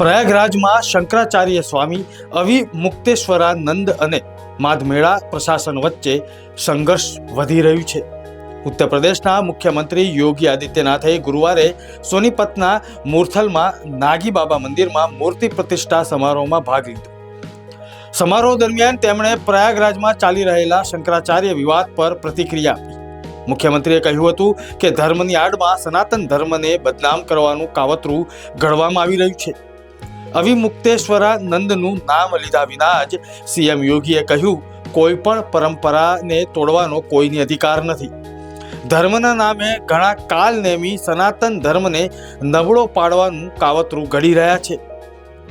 પ્રયાગરાજમાં શંકરાચાર્ય સ્વામી, અવિ મુક્તેશ્વરાનંદ અને માધમેળા પ્રશાસન વચ્ચે સંઘર્ષ વધી રહ્યું છે. ઉત્તર પ્રદેશના મુખ્યમંત્રી યોગી આદિત્યનાથે ગુરુવારે સોનીપતના મૂર્થલમાં નાગી બાબા મંદિરમાં મૂર્તિ પ્રતિષ્ઠા સમારોહમાં ભાગ લીધો. સમારોહ દરમિયાન તેમણે પ્રયાગરાજમાં ચાલી રહેલા શંકરાચાર્ય વિવાદ પર પ્રતિક્રિયા આપી. મુખ્યમંત્રીએ કહ્યું હતું કે ધર્મની આડમાં સનાતન ધર્મને બદનામ કરવાનું કાવતરું ઘડવામાં આવી રહ્યું છે. અવિમુક્તેશ્વરાનંદનું નામ લીધા વિના જ સીએમ યોગીએ કહ્યું, કોઈ પણ પરંપરાને તોડવાનો કોઈની અધિકાર નથી. ધર્મના નામે ઘણા કાલનેમી સનાતન ધર્મને નબળો પાડવાનું કાવતરું ઘડી રહ્યા છે.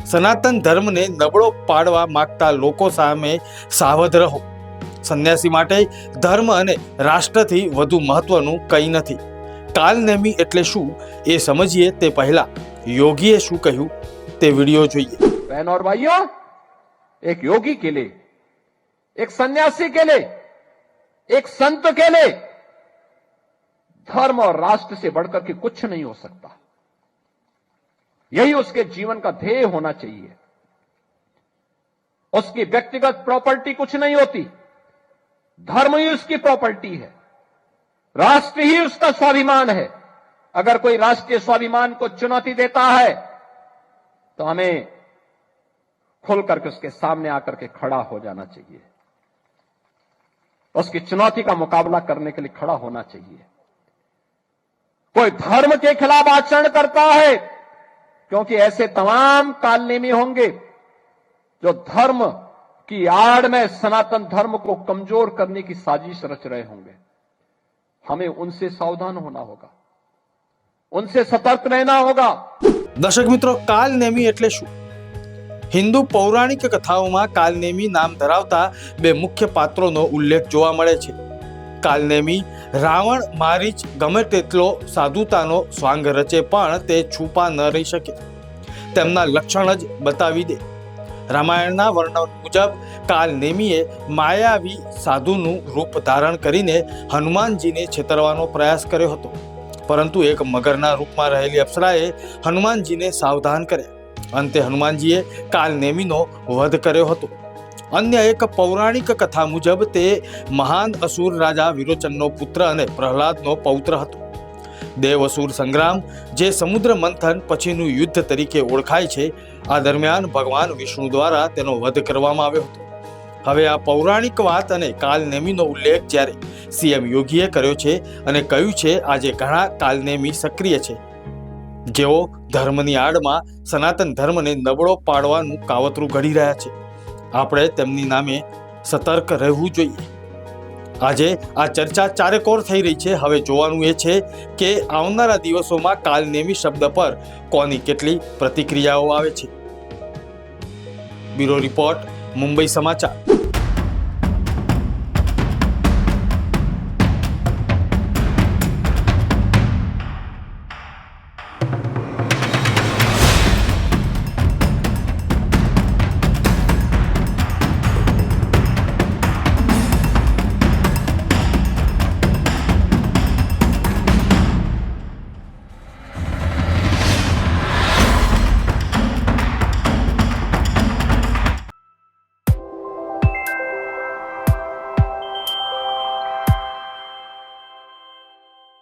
સનાતન ધર્મને નબળો પાડવા માંગતા લોકો સામે સાવધ રહો. સંન્યાસી માટે ધર્મ અને રાષ્ટ્રથી વધુ મહત્વનું કંઈ નથી. કાલનેમી એટલે શું એ સમજીએ તે પહેલાં. યોગીએ શું કહ્યું? તે વિડીયો જોઈએ बहन और भाइयों एक योगी के लिए एक सन्यासी के लिए एक संत के लिए धर्म और राष्ट्र से बढ़कर के कुछ नहीं हो सकता यही उसके जीवन का ध्येय होना चाहिए उसकी व्यक्तिगत प्रॉपर्टी कुछ नहीं होती धर्म ही उसकी प्रॉपर्टी है राष्ट्र ही उसका स्वाभिमान है अगर कोई राष्ट्रीय स्वाभिमान को चुनौती देता है तो हमें खुल करके उसके सामने आकर के खड़ा हो जाना चाहिए। उसकी चुनौती का मुकाबला करने के लिए खड़ा होना चाहिए। कोई धर्म के खिलाफ आचरण करता है, क्योंकि ऐसे तमाम कालनेमी होंगे जो धर्म की आड़ में सनातन धर्म को कमज़ोर करने की साजिश रच रहे होंगे। हमें उनसे सावधान होना होगा। उनसे सतर्क रहना होगा। દર્શક મિત્રો, કાલનેમી એટલે શું? હિન્દુ પૌરાણિક કથાઓમાં કાલનેમી નામ ધરાવતા બે મુખ્ય પાત્રોનો ઉલ્લેખ જોવા મળે છે. કાલનેમી, રાવણ મારીચ ગમે તેટલો સાધુતાનો સ્વાંગ રચે પણ તે છુપા ન રહી શકે. તેમના લક્ષણ જ બતાવી દે. રામાયણના વર્ણન મુજબ, કાલનેમીએ માયાવી સાધુનું રૂપ ધારણ કરીને હનુમાનજીને છેતરવાનો પ્રયાસ કર્યો હતો. પરંતુ એક મગરના રૂપમાં રહેલી અપ્સરાએ હનુમાનજીને સાવધાન કર્યા. અંતે હનુમાનજીએ કાલનેમીનો વધ કર્યો હતો. અન્ય એક પૌરાણિક કથા મુજબ તે મહાન અસુર રાજા વિરોચનનો પુત્ર અને પ્રહલાદનો પૌત્ર હતો. દેવ અસુર સંગ્રામ, જે સમુદ્ર મંથન પછીનું યુદ્ધ તરીકે ઓળખાય છે, આ દરમિયાન ભગવાન વિષ્ણુ દ્વારા તેનો વધ કરવામાં આવ્યો હતો. હવે આ પૌરાણિક વાત અને કાલનેમીનો ઉલ્લેખ જ્યારે સીએમ યોગીએ કર્યો છે અને કહ્યું છે, આજે ઘણા કાલનેમી સક્રિય છે. જેઓ ધર્મની આડમાં સનાતન ધર્મને નબળો પાડવાનું કાવતરું ઘડી રહ્યા છે. આપણે તેમની નામે સતર્ક રહેવું જોઈએ. આજે આ ચર્ચા ચારેકોર થઈ રહી છે. હવે જોવાનું એ છે કે આવનારા દિવસોમાં કાલનેમી શબ્દ પર કોની કેટલી પ્રતિક્રિયાઓ આવે છે. બ્યુરો રિપોર્ટ મુંબઈ સમાચાર.